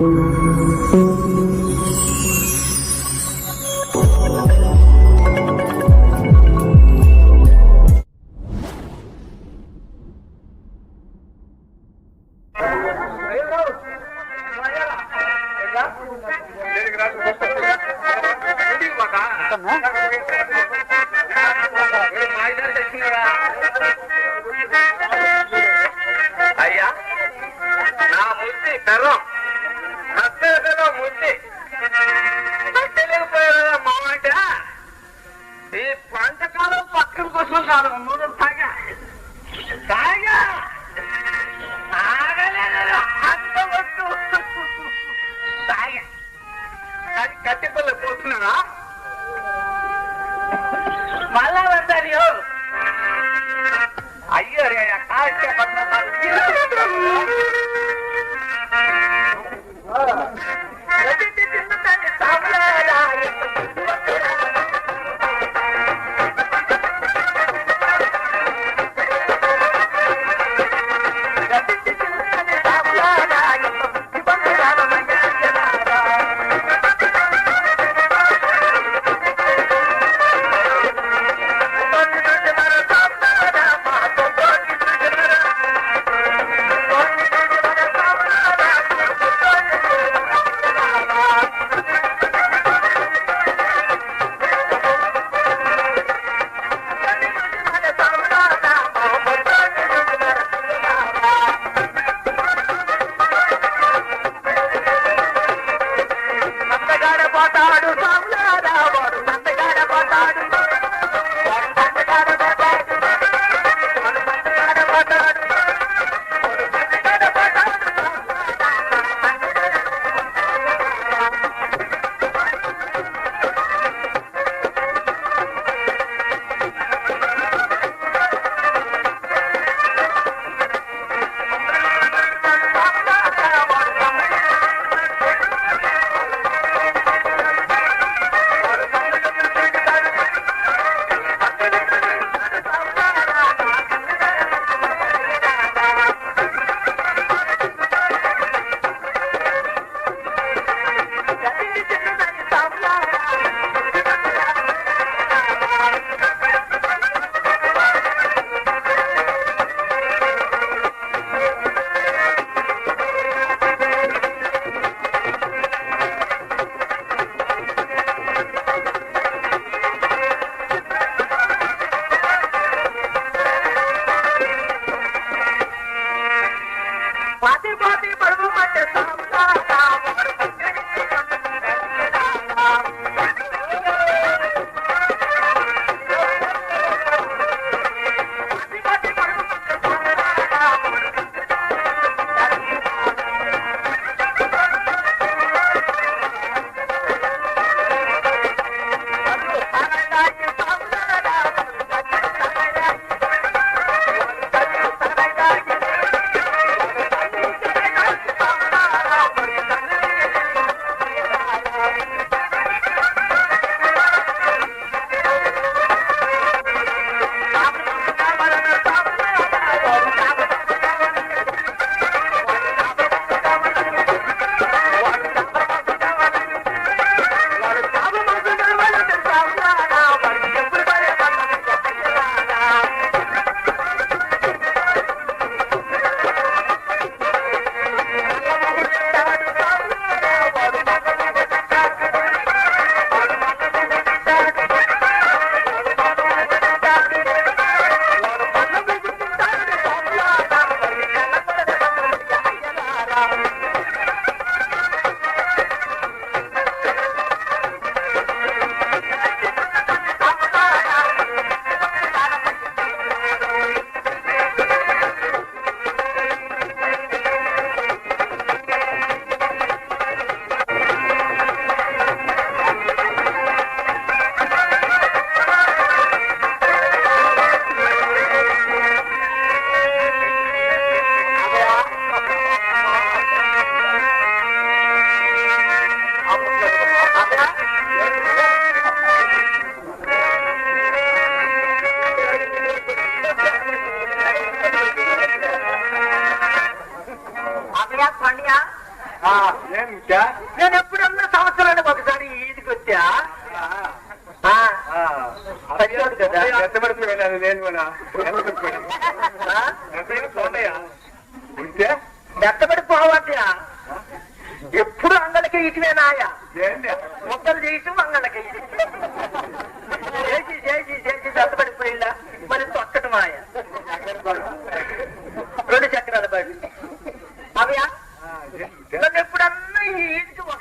Mm-hmm. మళ్ళా వెళ్తారు అయ్యో రే కాస్త నందగాడ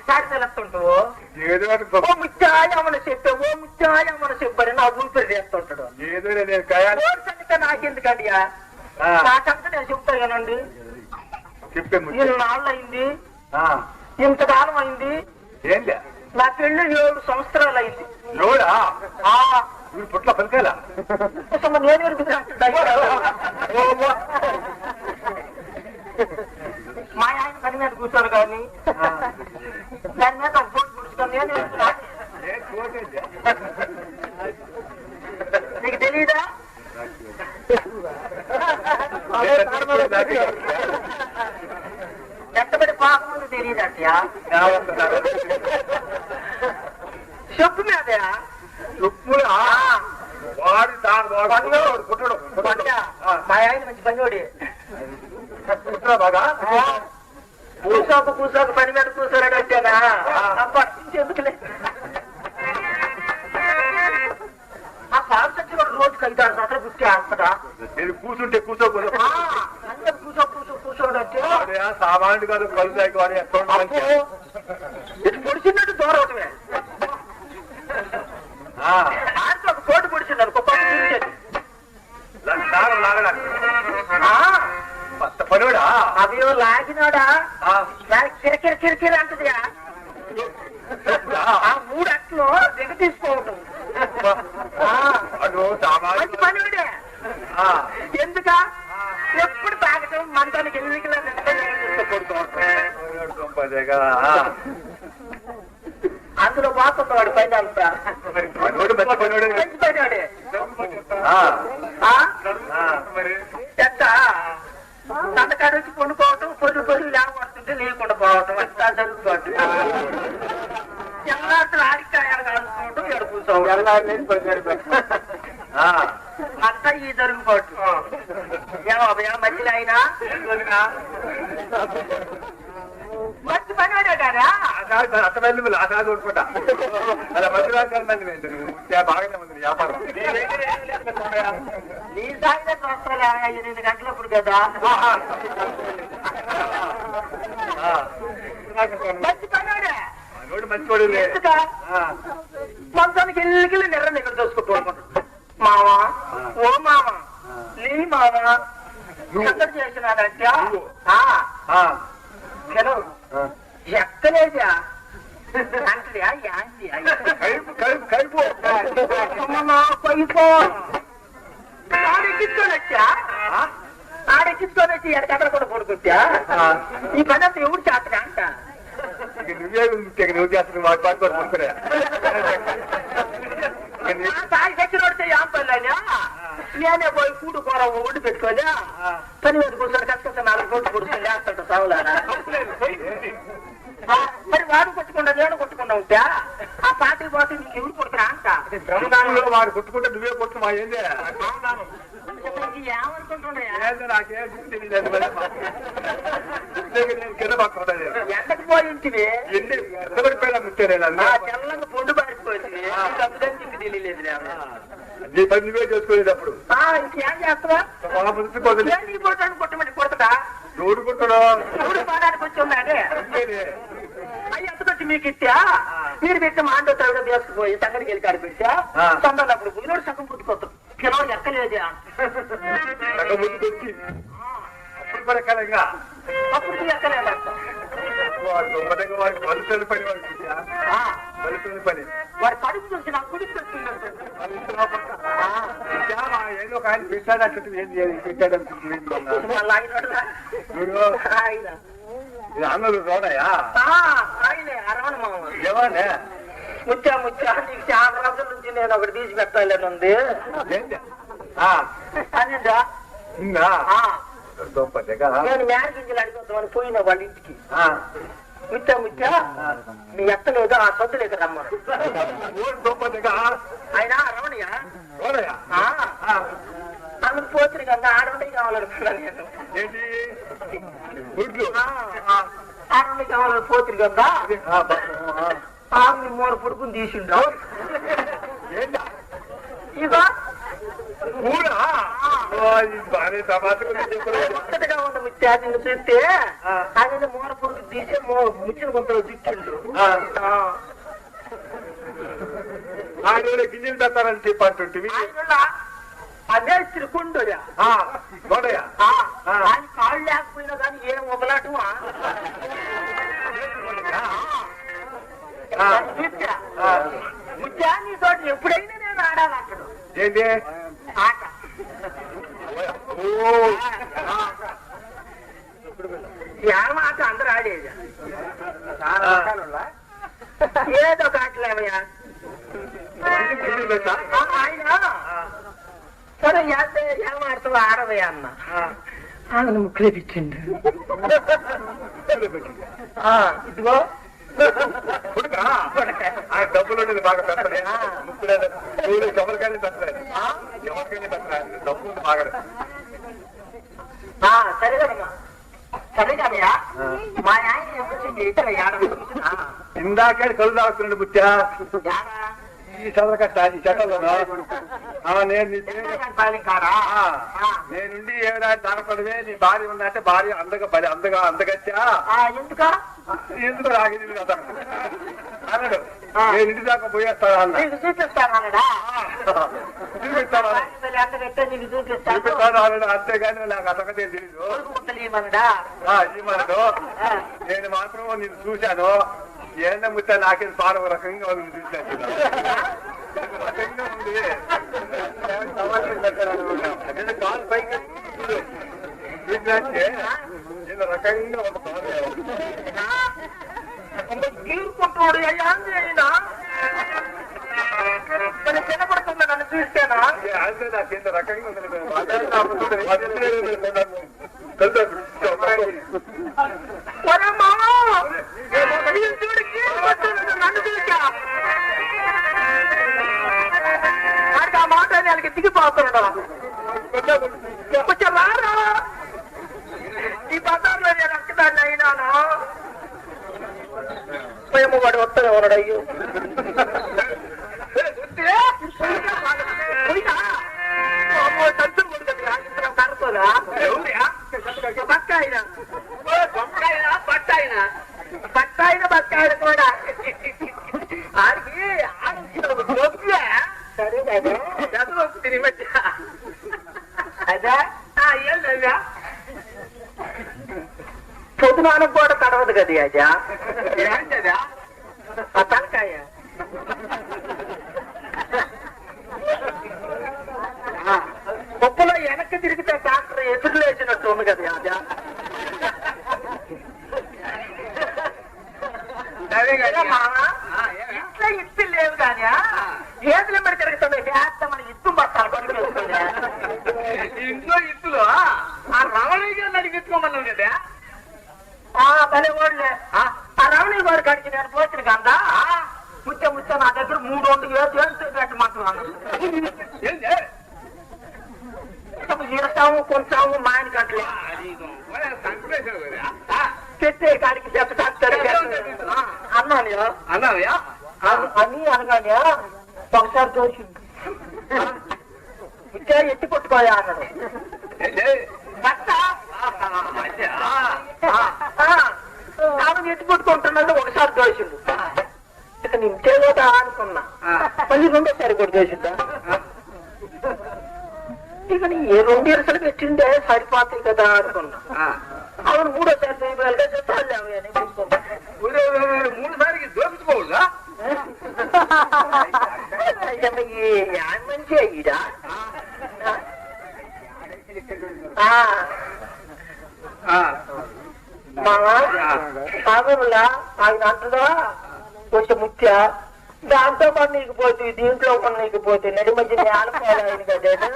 ఈదికి ఒకసారి తెలుస్తుంటావు ఏదో ఒకటి ఓ గొప్ప- ముత్యాయమన చెప్పే ఓ ముత్యాయమన చెప్పని నా ఊపిరి చేస్తుంటాడు. ఏదో నేను కయాలి ఓ సంగతి నాకెందుకండి ఆ. నా సంగతి నేను చెప్తా కదండి చెప్పే ముత్య ఇన్నాళ్ళు అయింది ఇంతకాలం అయింది. ఏంటి? నా పెళ్ళి ఏడు సంవత్సరాలు అయింది ఎవడా ఆ, వీడు పుట్ల పలికేలా అసలు నేను ఎరుగుతున్నాను. ఓ, ఓ. మా ఆయన పని మీద కూర్చోడు కానీ దాని మీద ఒక ఫోన్ పుడుచుకొని నేను ఎరుగుతున్నా. ఏం చూడండి నీకు తెలీదా ఎట్టబడి పాకముందు తెలియదు అట్యా చెప్పు మీద చెప్పులా వాడు దాని వాడు పుట్టడు మా ఆయన మంచి పనివాడి పుట్టరా బాగా? కూసాకు కూసాకు పని మీద కూర్చోరాడు వచ్చానా ఎందుకులే ఆ పాలు చచ్చి కూడా రోజుకి ఐదు ఆరు సార్లు గుర్తి ఆడతాడా నేను కూర్చుంటే కూర్చోకూడదు కూర్చో కూర్చో కూర్చోడు వచ్చి సామాన్యుడు కాదు కలుసాయి వాడు ఎక్కడ లాగినాడా? కిరకిర కిరకిర అంటదిగా? ఆ మూడు అట్లు దిగ తీసుకోవటం. మంచి పనివాడే. ఎందుక? ఎప్పుడు తాగటం పదేగా. అందులో పోతున్నాడు పైన అంతా మంచి పనివాడే. ఎంత? వచ్చి పొద్దు పొద్దు లేకపోతుంటే లేకుండా పోవటం అంతా జరుగుతుంది ఎల్లాంటి ఆడికాయలు కలుసుకోవటం ఎడుపుతాం ఆ, అంతా ఈ జరుగుబాటు ఏమో మధ్యలో అయినా? మంచి పని వాడేటారా ఆ కాదు, అర్థమైంది మళ్ళీ ఆ కాదు కొనుక్కుంటా. అలా మంచి రాజకాల మంది ఏంటి నువ్వు? చా- బాగానే ఉంది వ్యాపారం. నీ సాయంత్రం వస్తాలే ఎనిమిది గంటలప్పుడు కదా. మంచి పని వాడే మనోడు మంచివాడు మంచానికి ఎల్లికెళ్ళి నెర్ర నిద్ర చూసుకుంటూ మావా ఓ మామ నీ మామ చేసినాడంటే? హలో. ఎక్కలేదా? అంటదా యాంటి కైపు కైపు కైపు. పైపో ఆడెక్కించుకొని వచ్చా ఆ? ఆడెక్కించుకొని వచ్చి ఎడకక్కడ కూడా కొడుకొచ్చా ఆ. ఈ పని అంతా ఎవరు చేస్తాడా అంట నువ్వే నువ్వు చేస్తున్న వాటి పాటు కూడా వాడితే ఏం పని నేనే పోయి కూడు కూర వండి పెట్టుకోలే పని మీద కూర్చొని కష్టం నాలుగు రోజులు కూర్చొని లేస్తాడు సావులారా మరి వాడు కొట్టుకుండా నేను కొట్టుకుండా ఉంటా? ఆ పార్టీ పోతే నీకు ఎవరు కొడుతున్నా అంట? వాడు కొట్టుకుంటే నువ్వే కొట్టు మా ఏందే ఎండకు పోయింటివి ఎన్ని ఎంతబడిపోయినా ముట్టాను నేను ఆ అన్నీ. తెల్లంగా పొండు పారిపోయింటివి తప్పుదని నీకు తెలియలేదు నీ పని నువ్వే చేసుకునేటప్పుడు. ఇంకేం చేస్తావా? కొట్టమని కొడతా రోడ్డు కొట్టడం. ఎవడు పాడానికి వచ్చి ఉన్నాడే. అయ్యి మీకు ఇచ్చా? మీరు పెట్టి మా అండో తరగతి తీసుకుపోయి సంగడికి వెళ్ళి కాడ పెట్టా ఆ. తొందరప్పుడు పోయినోడు సగం పుట్టుకొస్తాం పిల్లవాడు ఎక్కలేదే సగం ముందుకు వచ్చి అప్పుడు కూడా కలంగా అప్పుడు ఎక్కలేదు వాడు దొంగతనంగా వాడికి వలుసలు పని వాడికి ఇచ్చా. వలుసలు పని. వాడి కడుపు నుంచి నాకు కుడికి వచ్చిందంటే వలుసలు పక్క. ఇచ్చా, మా ఏదో ఒక ఆయన పెట్టాడు అట్లా ఏం పెట్టాడు అనుకుంటుంది అన్నలు రోడయా? ఆయనే అరవణ మామ. ముచ్చా ముచ్చా నీకు చాలా రోజుల నుంచి నేను ఒకటి తీసి పెట్టాలని ఉంది అనిందా? నేను మ్యారేజ్ అడిగొద్దామని పోయిన వాళ్ళ ఇంటికి. ఆ, ముత్య ముత్య మీ ఎత్తలేదు ఆ సొద్దులేదు రమ్మను. ఊరు గొప్పదిగా ఆయన రమణయ్య? ఆమె పోతురు కదా ఆడవాళ్ళకి కావాలనుకున్నాను నేను. ఏంటి? గుడ్లు. ఆ, ఆ, ఆడవాళ్ళకి కావాలని పోతురు కదా. ఆమె మూర పుడుకుని తీసిండు ఇది కొత్తగా ఉన్న ముత్య నిన్ను చూస్తే. ఆయన మూర పుడుకు తీసి ముచ్చిన ఆ. ఆ. ఆయన గింజలు తెస్తారని చెప్పంటుంటివి అదే ఆ. ఆయన కాళ్ళు లేకపోయినా కానీ ఏం ఒకలాటమా ముత్య నీ తోటి ఎప్పుడైనా నేను ఆడాలంటాడు ఏంటి ఆట. ఓ ఏం ఆట అందరూ ఆడేది. చాలా రకాలున్నా? ఏదో? ఆ, ఆయన. సరే ఏతే ఏం ఆడతావు ఆడవయ్యా అన్న. ఆయన ముక్కులే పిచ్చిండు ఆ, ఇదిగో. ఆ డబ్బులు బాగా పెడతానే ముక్కులేదు ఎవరికైనా పెట్టలేదు ఎవరికైనా పెట్టలేదు డబ్బు ఉంది బాగా ఆ, సరే కదమ్మా. సరే కదయ్యా. మా ఆయన ఎప్పుడు ఇతర ఏడవ ఇందాకే కళ్ళు తాగుతున్నాడు బుచ్చా. ఈ చదవకట్ట ఈ చెట్టలోను ఆ, నేను నీ పేరు పాలింకారా ఆ, నేనుండి ఏడా దానపడవే? నీ భార్య ఉందంటే భార్య అందగా బలి అందగా అందగచ్చా? ఎందుకా? ఎందుకు రాగింది కదా అన్నాడు. నేను ఇంటి దాకా పోయేస్తాను అన్న? చూపిస్తాను అన్నడా? చూపిస్తాను. అంతేగాని నాకు అతకతే తెలీదు. నేను మాత్రం నేను చూశాను. ఏంద ముచ్చ నాకేం పాల రకంగా ఉంది చూశాను రకంగా ఉంది నేను కాలు పైకి చూడు. చూసినాకే నేను రకంగా ఒక పాలు తీరుకుంటాడు అయ్యా అయినా మరి చిన్నపడుతుంది నన్ను చూస్తేనా నన్ను చూసా. వాడికి ఆ మాట వాళ్ళకి దిగిపోతున్నాడు కొంచెం రారా ఈ బజార్లో నేను అక్కదాన్ని అయినాను మేము వాడు వస్తాను ఎవరు కదా అజా ఏంటదా ఆ తలకాయ. ఆ, పప్పులో వెనక్కి తిరిగితే డాక్టర్ ఎదురు లేచినట్టు ఉంది కదా మావా, ఇంట్లో ఇత్తు లేవు కానీ ఏదుల మీద తిరుగుతుంది? చేస్తే మన ఇత్తు బస్తాలు పట్టుకుంటుంది ఇంట్లో ఇత్తులు ఆ రమణయ్య గారిని అడిగి ఎత్తుకోమన్నావు కదా? భలే ఓడ్లే ఆ రమణయ్య గారి కాడికి నేను పోచిన కందా ముచ్చ ముచ్చ నా దగ్గర మూడు వందలు వేసి వేసి పెట్టమంటున్నాను ఇడతాము కొంటాము మా ఆయన గంటలు పెట్టే కాడికి చెప్ప అన్నాను అన్నావయ్యా? అని అనగానే ఒకసారి ఎత్తి కొట్టుకోయా అన్నాడు. ఆమె ఎత్తి కొట్టుకుంటున్నాడు ఒకసారి దోషిండు ఇక నేను చేయదా అనుకున్నా. మళ్ళీ రెండోసారి కూడా దోషిద్దా ఇక నీ ఏ రెండు ఇరసలు పెట్టిండే సరిపోతాయి కదా అనుకున్నా. అవును మూడోసారి చేయగలిగా చెప్పాలి అవి అని మూడు సారికి దోపించుకోవుగా మంచి అయ్యిడా మామా సాగరులా ఆయన అంటదా కొంచెం ముత్య? దాంతో పని నీకు పోతుంది దీంట్లో పని నీకు పోతుంది నడి మధ్య ఆయన కదా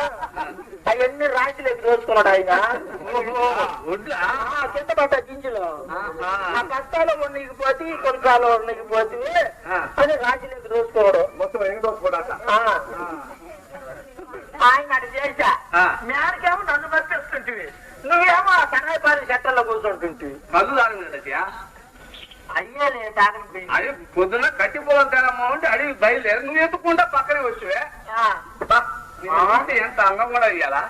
అవన్నీ రాశిలోకి దోచుకున్నాడు ఆయన. కింద పడ్డ గింజలు. ఆ కష్టాలు నీకు పోతే కొంతకాలం నీకు పోతుంది ఆ. అని రాశిలోకి దోచుకోవడం. ఆయన అది చేశా. మేడకేమో నన్ను పంపిస్తుంటివి నువ్వేమో ఆ సన్నాయిపాలి చెట్టల్లో కూర్చుంటుంటివి కళ్ళు తాగినట్టా అయ్యేలే తాగని అది పొద్దున కట్టి పొలం తేనమ్మా ఉంటే అడిగి బయలుదేరి. నువ్వు ఎత్తుకుంటా పక్కనే వచ్చువే. ఎంత అంగం కూడా ఇయ్యాలా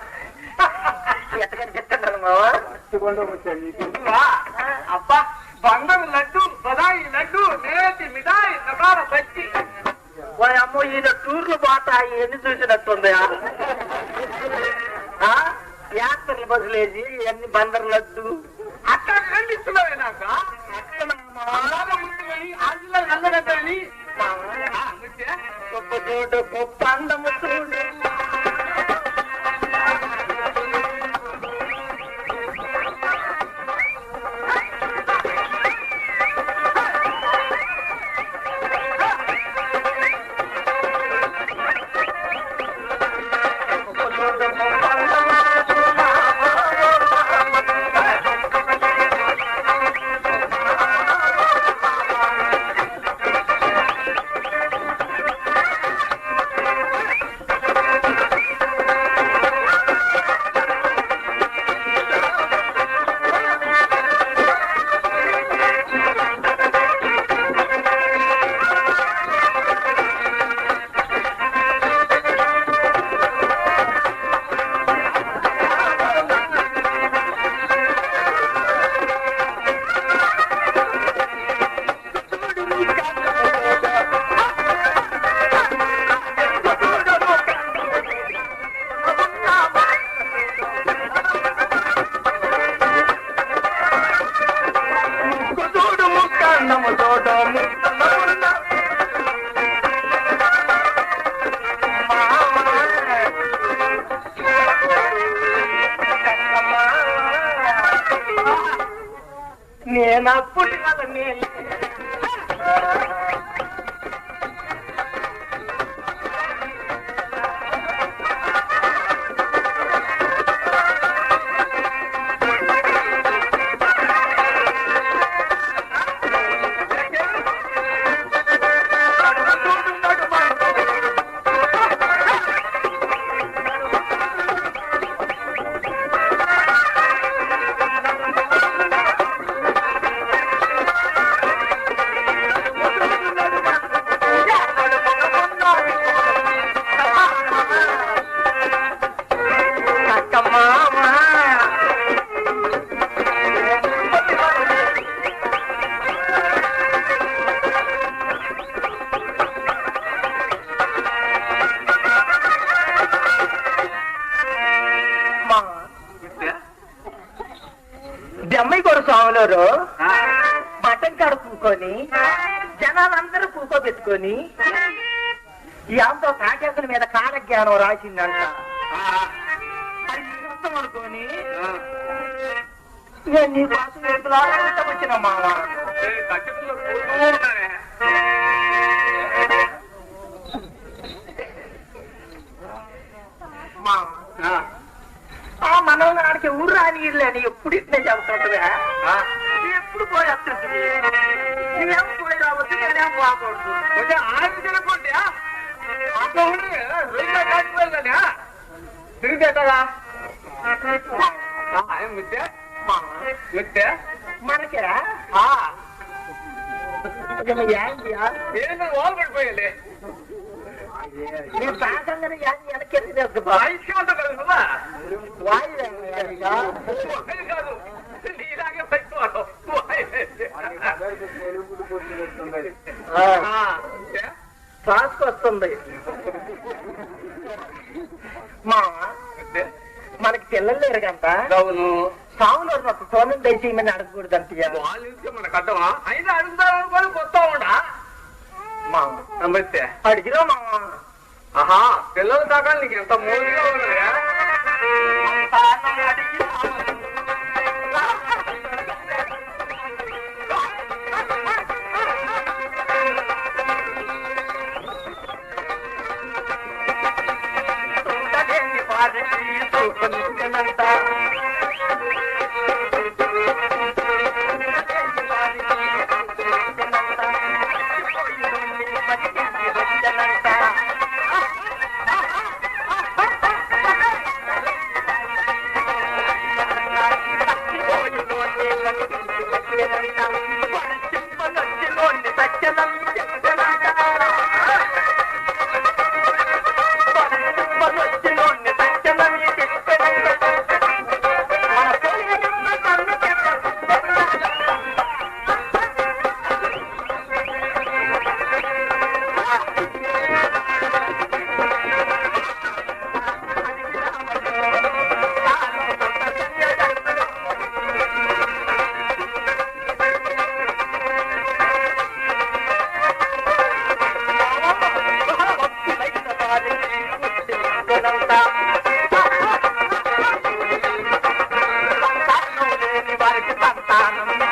అబ్బా బంగారు లడ్డు బదాయి లడ్డు నేతి మిఠాయి నగార బజ్జి ఓ అమ్మో ఈయన టూర్లు పోతాయి ఎన్ని చూసినట్టుంది బస్సులు వేసి అన్ని బందర్లు మటన్ కాడ కూకొని జనాలందరూ కూకోబెట్టుకొని ఈ అంతో తాటాకుల మీద కాల జ్ఞానం రాసిందంట. అనుకొని నేను నీ కోసం వచ్చిన మామ మామ ఆ మనం ఆడికి ఊరు రాని ఇల్లేని ఎప్పుడు ఇట్లే చెబుతుంటదా ఎప్పుడు పోయి వస్తుంటుంది నువ్వేం పోయి రావచ్చు నేనేం పోకూడదు కొంచెం ఆరు తినకుంటే అట్లా ఉండి రెండు కాచిపోయిందనే తిరిగేటగా ముద్దే మామ, ముద్దే మనకే ఏంటియా ఏంటో వాళ్ళు పడిపోయాలి నీ సాగంగానే ఏంటి వెనక్కి బా ఐశ్యం అంతా కాదు కదా వాయువేగా కాదు నీలాగే శ్వాసకొస్తుంది మా మనకి పిల్లలు లేరు కంట అవును. ఒక సోనం దయచేయమని అడగకూడదు అంతయ్య వాళ్ళు ఇస్తే మనకు అడ్డమా అయినా అడుగుతారు అనుకోని కొత్త ఉండా? మా నమ్మితే అడిగిరా మా ఆహా పిల్లలు దాకా నీకు ఎంత ఉన్నది Tá, tá, tá, tá.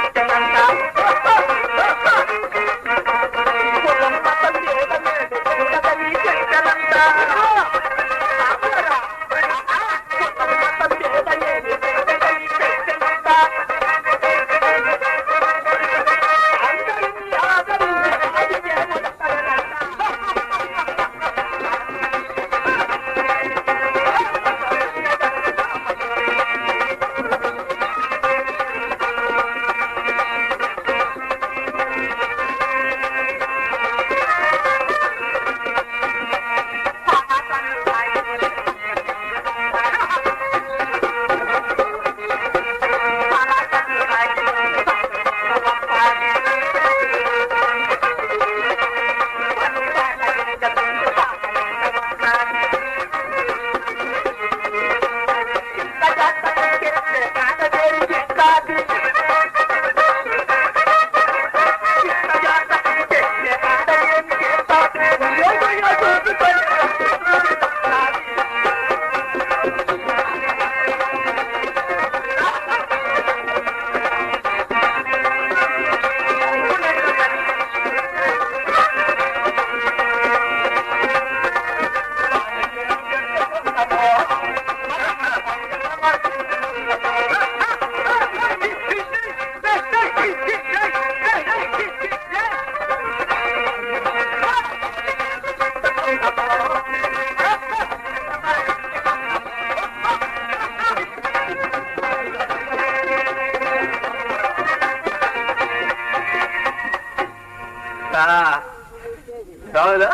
ராகுலா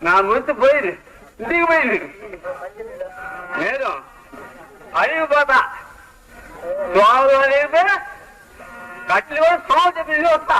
நான் முடித்து போயிரு. இன்றைக்கு போயிரு. நேரம். அழிவு பார்த்தா. சுவாமி அழிவு கட்டில சுவாமி வந்தா